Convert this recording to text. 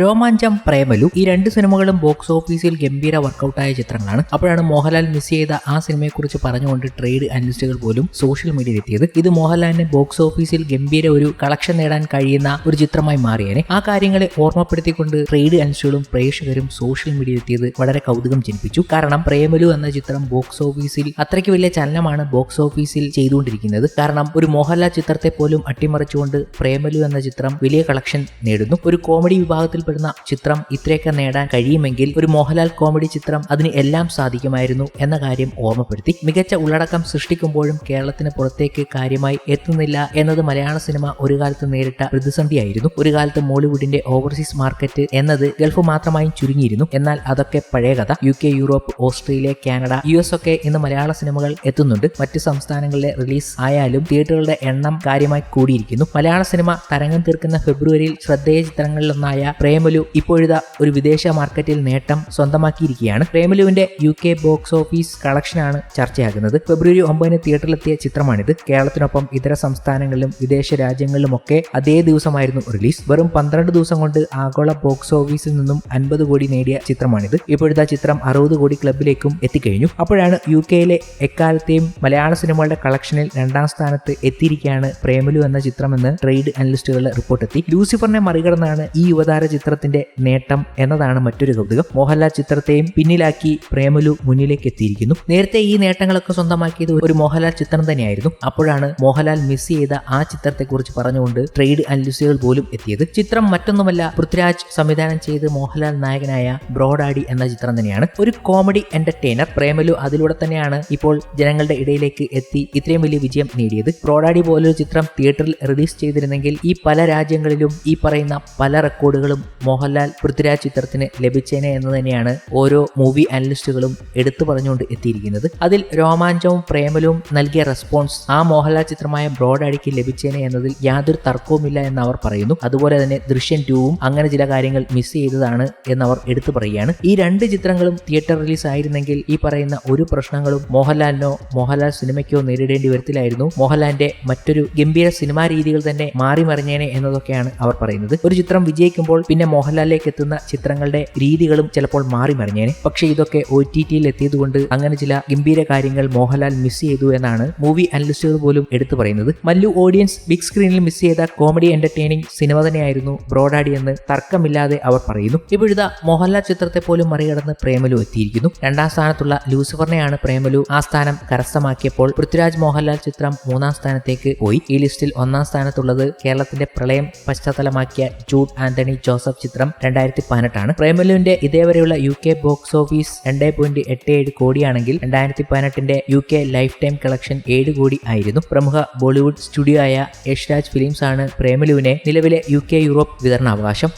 രോമാഞ്ചം പ്രേമലു ഈ രണ്ട് സിനിമകളും ബോക്സ് ഓഫീസിൽ ഗംഭീര വർക്കൗട്ടായ ചിത്രങ്ങളാണ്. അപ്പോഴാണ് മോഹൻലാൽ മിസ് ചെയ്ത ആ സിനിമയെക്കുറിച്ച് പറഞ്ഞുകൊണ്ട് ട്രേഡ് അനലിസ്റ്റുകൾ പോലും സോഷ്യൽ മീഡിയയിൽ എത്തിയത് ഇത് മോഹൻലാലിന് ബോക്സ് ഓഫീസിൽ ഗംഭീര ഒരു കളക്ഷൻ നേടാൻ കഴിയുന്ന ഒരു ചിത്രമായി മാറിയേനെ. ആ കാര്യങ്ങളെ ഓർമ്മപ്പെടുത്തിക്കൊണ്ട് ട്രേഡ് അനലിസ്റ്റുകളും പ്രേക്ഷകരും സോഷ്യൽ മീഡിയയിൽ എത്തിയത് വളരെ കൗതുകം ജനിപ്പിച്ചു. കാരണം പ്രേമലു എന്ന ചിത്രം ബോക്സ് ഓഫീസിൽ അത്രയ്ക്ക് വലിയ ചലനമാണ് ബോക്സ് ഓഫീസിൽ ചെയ്തുകൊണ്ടിരിക്കുന്നത്. കാരണം ഒരു മോഹൻലാൽ ചിത്രത്തെ പോലും അട്ടിമറിച്ചുകൊണ്ട് പ്രേമലു എന്ന ചിത്രം വലിയ കളക്ഷൻ നേടുന്നു. ഒരു കോമഡി വിഭാഗത്തിൽ പെടുന്ന ചിത്രം ഇത്രയൊക്കെ നേടാൻ കഴിയുമെങ്കിൽ ഒരു മോഹൻലാൽ കോമഡി ചിത്രം അതിന് എല്ലാം സാധിക്കുമായിരുന്നു എന്ന കാര്യം ഓർമ്മപ്പെടുത്തി. മികച്ച ഉള്ളടക്കം സൃഷ്ടിക്കുമ്പോഴും കേരളത്തിന് പുറത്തേക്ക് കാര്യമായി എത്തുന്നില്ല എന്നത് മലയാള സിനിമ ഒരു കാലത്ത് നേരിട്ട പ്രതിസന്ധിയായിരുന്നു. ഒരു കാലത്ത് മോളിവുഡിന്റെ ഓവർസീസ് മാർക്കറ്റ് എന്നത് ഗൾഫ് മാത്രമായും ചുരുങ്ങിയിരുന്നു. എന്നാൽ അതൊക്കെ പഴയ കഥ. U K Europe Australia Canada U S ഒക്കെ ഇന്ന് മലയാള സിനിമകൾ എത്തുന്നുണ്ട്. മറ്റ് സംസ്ഥാനങ്ങളിലെ റിലീസ് ആയാലും തിയേറ്ററുകളുടെ എണ്ണം കാര്യമായി കൂടിയിരിക്കുന്നു. മലയാള സിനിമ തരംഗം തീർക്കുന്ന ഫെബ്രുവരിയിൽ ശ്രദ്ധേയ ചിത്രങ്ങളിലൊന്നായ പ്രേമലു ഇപ്പോഴിതാ ഒരു വിദേശ മാർക്കറ്റിൽ നേട്ടം സ്വന്തമാക്കിയിരിക്കുകയാണ്. പ്രേമലുവിന്റെ യു കെ ബോക്സ് ഓഫീസ് കളക്ഷനാണ് ചർച്ചയാകുന്നത്. ഫെബ്രുവരി ഒമ്പതിന് തിയേറ്ററിലെത്തിയ ചിത്രമാണിത്. കേരളത്തിനൊപ്പം ഇതര സംസ്ഥാനങ്ങളിലും വിദേശ രാജ്യങ്ങളിലുമൊക്കെ അതേ ദിവസമായിരുന്നു റിലീസ്. വെറും പന്ത്രണ്ട് ദിവസം കൊണ്ട് ആഗോള ബോക്സ് ഓഫീസിൽ നിന്നും അൻപത് കോടി നേടിയ ചിത്രമാണിത്. ഇപ്പോഴത്തെ ചിത്രം അറുപത് കോടി ക്ലബിലേക്കും എത്തിക്കഴിഞ്ഞു. അപ്പോഴാണ് യു കെയിലെ എക്കാലത്തെയും മലയാള സിനിമകളുടെ കളക്ഷനിൽ രണ്ടാം സ്ഥാനത്ത് എത്തിയിരിക്കുകയാണ് പ്രേമലു എന്ന ചിത്രമെന്ന് ട്രേഡ് അനലിസ്റ്റുകളുടെ റിപ്പോർട്ട് എത്തി ലൂസിഫറിനെ മറികടന്നാണ് ഈ യുവതാര ചിത്രത്തിന്റെ നേട്ടം എന്നതാണ് മറ്റൊരു കൗതുകം. മോഹൻലാൽ ചിത്രത്തെയും പിന്നിലാക്കി പ്രേമലു മുന്നിലേക്ക് എത്തിയിരിക്കുന്നു. നേരത്തെ ഈ നേട്ടങ്ങളൊക്കെ സ്വന്തമാക്കിയത് ഒരു മോഹൻലാൽ ചിത്രം തന്നെയായിരുന്നു. അപ്പോഴാണ് മോഹൻലാൽ മിസ് ചെയ്ത ആ ചിത്രത്തെക്കുറിച്ച് പറഞ്ഞുകൊണ്ട് ട്രേഡ് അനലിസ്റ്റുകൾ പോലും എത്തിയത്. ചിത്രം മറ്റൊന്നുമല്ല പൃഥ്വിരാജ് സംവിധാനം ചെയ്ത് മോഹൻലാൽ നായകനായ ബ്രോഡാഡി എന്ന ചിത്രം തന്നെയാണ്. ഒരു കോമഡി എന്റർടൈനർ പ്രേമലു അതിലൂടെ തന്നെയാണ് ഇപ്പോൾ ജനങ്ങളുടെ ഇടയിലേക്ക് എത്തി ഇത്രയും വലിയ വിജയം നേടിയത്. ബ്രോഡാഡി പോലൊരു ചിത്രം തിയേറ്ററിൽ റിലീസ് ചെയ്തിരുന്നെങ്കിൽ ഈ പല രാജ്യങ്ങളിലും ഈ പറയുന്ന പല റെക്കോർഡുകളും മോഹൻലാൽ പൃഥ്വിരാജ് ചിത്രത്തിന് ലഭിച്ചേനെ എന്ന് തന്നെയാണ് ഓരോ മൂവി അനലിസ്റ്റുകളും എടുത്തു പറഞ്ഞുകൊണ്ട് എത്തിയിരിക്കുന്നത്. അതിൽ രോമാഞ്ചവും പ്രേമലവും നൽകിയ റെസ്പോൺസ് ആ മോഹൻലാൽ ചിത്രമായ ബ്രോഡ് അടിക്ക് ലഭിച്ചേനെ എന്നതിൽ യാതൊരു തർക്കവുമില്ല എന്ന് അവർ പറയുന്നു. അതുപോലെ തന്നെ ദൃശ്യം ടൂവും അങ്ങനെ ചില കാര്യങ്ങൾ മിസ് ചെയ്തതാണ് എന്നവർ എടുത്തു പറയുകയാണ്. ഈ രണ്ട് ചിത്രങ്ങളും തിയേറ്റർ റിലീസ് ആയിരുന്നെങ്കിൽ ഈ പറയുന്ന ഒരു പ്രശ്നങ്ങളും മോഹൻലാലിനോ മോഹൻലാൽ സിനിമയ്ക്കോ നേരിടേണ്ടി വരത്തിലായിരുന്നു മോഹൻലാലിന്റെ മറ്റൊരു ഗംഭീര സിനിമാ രീതികൾ തന്നെ മാറി മറിഞ്ഞേനെ എന്നതൊക്കെയാണ് അവർ പറയുന്നത്. ഒരു ചിത്രം വിജയിക്കുമ്പോൾ പിന്നെ മോഹൻലാലിലേക്ക് എത്തുന്ന ചിത്രങ്ങളുടെ രീതികളും ചിലപ്പോൾ മാറി മറിഞ്ഞേനെ പക്ഷേ ഇതൊക്കെ ഒ ടി ടിയിൽ എത്തിയതുകൊണ്ട് അങ്ങനെ ചില ഗംഭീര കാര്യങ്ങൾ മോഹൻലാൽ മിസ് ചെയ്തു എന്നാണ് മൂവി അനലിസ്റ്റുകൾ പോലും എടുത്തു പറയുന്നത്. മല്ലു ഓഡിയൻസ് ബിഗ് സ്ക്രീനിൽ മിസ് ചെയ്ത കോമഡി എന്റർടൈനിങ് സിനിമ തന്നെയായിരുന്നു ബ്രോഡാഡി എന്ന് തർക്കമില്ലാതെ അവർ പറയുന്നു. ഇപ്പോഴിതാ മോഹൻലാൽ ചിത്രത്തെ പോലും മറികടന്ന് പ്രേമലു എത്തിയിരിക്കുന്നു. രണ്ടാം സ്ഥാനത്തുള്ള ലൂസിഫറിനെയാണ് പ്രേമലു ആ സ്ഥാനം കരസ്ഥമാക്കിയപ്പോൾ പൃഥ്വിരാജ് മോഹൻലാൽ ചിത്രം മൂന്നാം സ്ഥാനത്തേക്ക് പോയി. ഈ ലിസ്റ്റിൽ ഒന്നാം സ്ഥാനത്തുള്ളത് കേരളത്തിന്റെ പ്രളയം പശ്ചാത്തലമാക്കിയ ജൂഡ് ആന്റണി ജോസഫ് ചിത്രം രണ്ടായിരത്തി പതിനെട്ടാണ് പ്രേമലുവിന്റെ ഇതേവരെയുള്ള യു കെ ബോക്സ് ഓഫീസ് രണ്ടേ പോയിന്റ് എട്ട് ഏഴ് കോടിയാണെങ്കിൽ രണ്ടായിരത്തി പതിനെട്ടിന്റെ U K life time collection ഏഴ് കോടി ആയിരുന്നു. പ്രമുഖ ബോളിവുഡ് സ്റ്റുഡിയോ ആയ യഷ്രാജ് ഫിലിംസ് ആണ് പ്രേമലുവിനെ നിലവിലെ യു കെ യൂറോപ്പ് വിതരണാവകാശം.